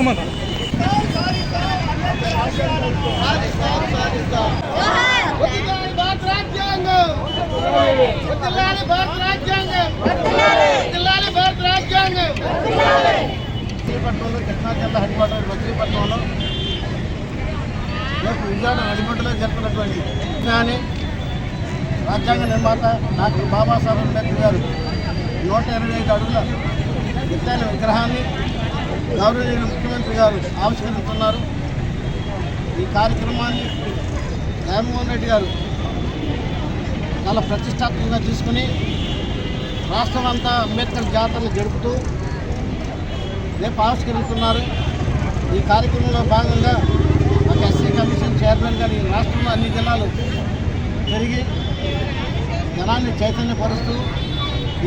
పట్టుకోమన్నా కృష్ణా జిల్లా head quarter విజయపట్నంలో రేపు విజయవాడ హెడ్మంటలో జరిపినటువంటి కానీ రాజ్యాంగ నిర్మాత నాకు బాబాసాహెబ్ అంబేద్కర్ గారు నూట ఇరవై ఐదు అడుగుల ఎత్తైన విగ్రహాన్ని గౌరవనీయ ముఖ్యమంత్రి గారు ఆవిష్కరిస్తున్నారు ఈ కార్యక్రమాన్ని జగన్మోహన్ రెడ్డి గారు చాలా ప్రతిష్టాత్మకంగా తీసుకుని రాష్ట్రం అంతా అంబేద్కర్ జాతరలు జరుపుతూ రేపు ఆవిష్కరిస్తున్నారు ఈ కార్యక్రమంలో భాగంగా ఒక ఎస్సీ కమిషన్ చైర్మన్ గారు ఈ రాష్ట్రంలో అన్ని జిల్లాలు పెరిగి జనాన్ని చైతన్యపరుస్తూ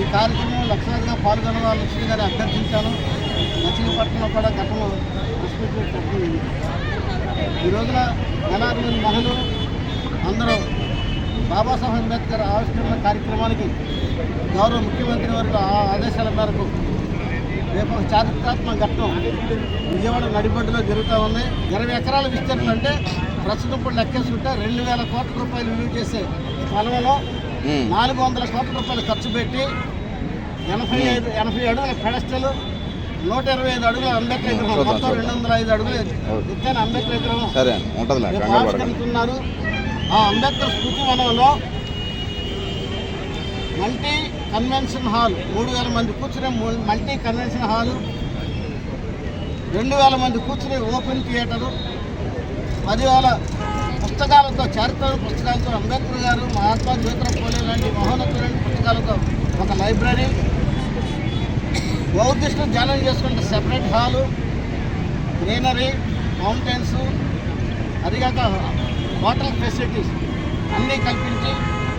ఈ కార్యక్రమంలో లక్షలాదిగా పాల్గొనవలసింది గారిని అభ్యర్థించాను. మచిలీపట్నంలో కూడా గతంలో ఈ రోజున మంది మహిళలు అందరూ బాబాసాహెబ్ అంబేద్కర్ ఆవిష్కరణ కార్యక్రమానికి గౌరవ ముఖ్యమంత్రి వారి ఆ- ఆదేశాల మేరకు రేపు ఒక చారిత్రాత్మక ఘట్టం విజయవాడ నడిబడ్డులో జరుగుతూ ఉంది. ఇరవై ఎకరాల విస్తరణ అంటే ప్రస్తుతం ఇప్పుడు లెక్కేసుకుంటే రెండు వేల కోట్ల రూపాయలు విలువ చేసే స్థలంలో నాలుగు వందల కోట్ల రూపాయలు ఖర్చు పెట్టి ఎనభై ఐదు ఎనభై అడుగుల పెడస్టల్ నూట ఇరవై ఐదు అడుగుల అంబేద్కర్ విగ్రహం. మొత్తం రెండు వందల ఐదు. అడుగులు. ఎత్తైన అంబేద్కర్ విగ్రహం. సరే ఆవిష్కరిస్తున్నారు ఆ అంబేద్కర్ స్మృతి వనంలో మల్టీ కన్వెన్షన్ హాల్ మూడు వేల మంది కూర్చునే మల్టీ కన్వెన్షన్ హాలు రెండు వేల మంది కూర్చునే ఓపెన్ థియేటరు పదివేల పుస్తకాలతో చారిత్రక పుస్తకాలతో అంబేద్కర్ గారు మహాత్మా జ్యోతిరావు పూలే లాంటి మహోన్నతులైన పుస్తకాలతో ఒక లైబ్రరీ బౌద్ధిస్టులు ధ్యానం చేసుకుంటే సెపరేట్ హాలు గ్రీనరీ మౌంటైన్స్ అదిగాక హోటల్ ఫెసిలిటీస్ అన్నీ కల్పించి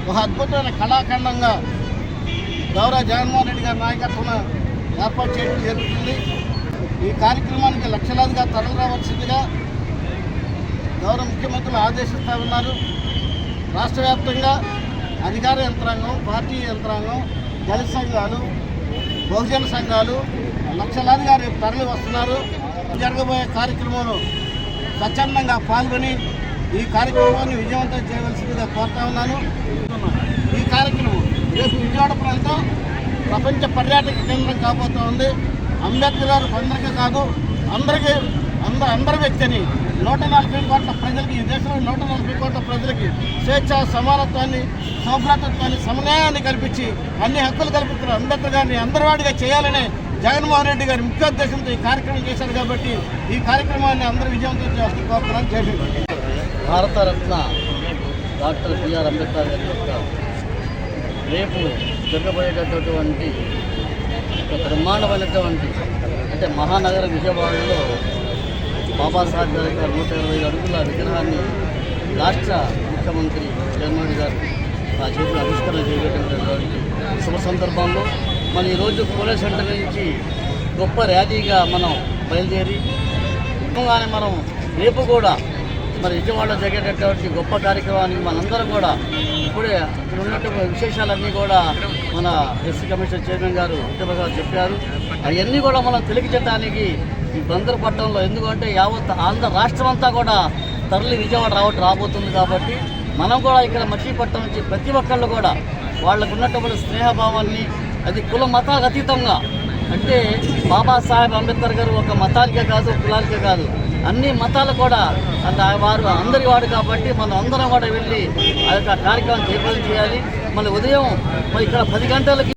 ఒక అద్భుతమైన కళాఖండంగా గౌరవ జగన్మోహన్ రెడ్డి గారి నాయకత్వం ఏర్పాటు చేయడం జరుగుతుంది. ఈ కార్యక్రమానికి లక్షలాదిగా తరలి రావాల్సిందిగా గౌరవ ముఖ్యమంత్రులు ఆదేశిస్తా ఉన్నారు. రాష్ట్ర వ్యాప్తంగా అధికార యంత్రాంగం పార్టీ యంత్రాంగం దళిత సంఘాలు బహుజన సంఘాలు లక్షలాదిగా రేపు తరలి వస్తున్నారు. జరగబోయే కార్యక్రమంలో స్వచ్ఛందంగా పాల్గొని ఈ కార్యక్రమాన్ని విజయవంతం చేయవలసిందిగా కోరుతా ఉన్నాను. ఈ కార్యక్రమం రేపు విజయవాడ ప్రాంతం ప్రపంచ పర్యాటక కేంద్రం కాబోతా ఉంది అంబేద్కర్ గారు కొందరికి కాదు అందరికీ అంద అందరి వ్యక్తిని నూట నలభై కోట్ల ప్రజలకి ఈ దేశంలో నూట నలభై కోట్ల ప్రజలకి స్వేచ్ఛ సమానత్వాన్ని సౌభ్రాతత్వాన్ని సమన్యాయాన్ని కల్పించి అన్ని హక్కులు కల్పిస్తున్న అంబేద్కర్ గారిని అందరివాడిగా చేయాలనే జగన్మోహన్ రెడ్డి గారి ముఖ్య ఉద్దేశంతో ఈ కార్యక్రమం చేశారు కాబట్టి ఈ కార్యక్రమాన్ని అందరూ విజయవంతం చేస్తూ కోరుతున్నాను జై భారతరత్న డాక్టర్ బిఆర్ అంబేద్కర్ గారి యొక్క రేపు జరగబోయేటటువంటి ఒక బ్రహ్మాండమైనటువంటి అంటే మహానగర విజయవాడలో బాబాసాహెబ్ గారి గారు నూట ఇరవై అడుగుల విగ్రహాన్ని రాష్ట్ర ముఖ్యమంత్రి జగన్మోహన్ గారు ఆ చేతులు ఆవిష్కరణ చేయబోతున్నటువంటి శుభ సందర్భంలో మన ఈరోజు పోలీస్ సెంటర్ నుంచి గొప్ప ర్యాలీగా మనం బయలుదేరి కానీ మనం రేపు కూడా మరి విజయవాడలో జరిగేటటువంటి గొప్ప కార్యక్రమానికి మనందరం కూడా ఇప్పుడే ఇక్కడ ఉన్నటువంటి విశేషాలన్నీ కూడా మన ఎస్సీ కమిషన్ చైర్మన్ గారు ఉద్యమ గారు చెప్పారు. అవన్నీ కూడా మనం తెలియజేయడానికి ఈ బందర్ పట్టణంలో ఎందుకంటే యావత్ ఆంధ్ర రాష్ట్రం అంతా కూడా తరలి విజయవాడ రావటం రాబోతుంది కాబట్టి మనం కూడా ఇక్కడ మచిలీపట్నం నుంచి ప్రతి ఒక్కళ్ళు కూడా వాళ్ళకు ఉన్నటువంటి స్నేహభావాన్ని అది కుల మతాలకు అతీతంగా. అంటే బాబాసాహెబ్ అంబేద్కర్ గారు ఒక మతానికే కాదు కులానికే కాదు. అన్ని మతాలు కూడా అంత వారు అందరి వాడు కాబట్టి మనం అందరం కూడా వెళ్ళి ఆ యొక్క కార్యక్రమం జయప్రదం చేయాలి మళ్ళీ ఉదయం మరి ఇక్కడ పది గంటలకి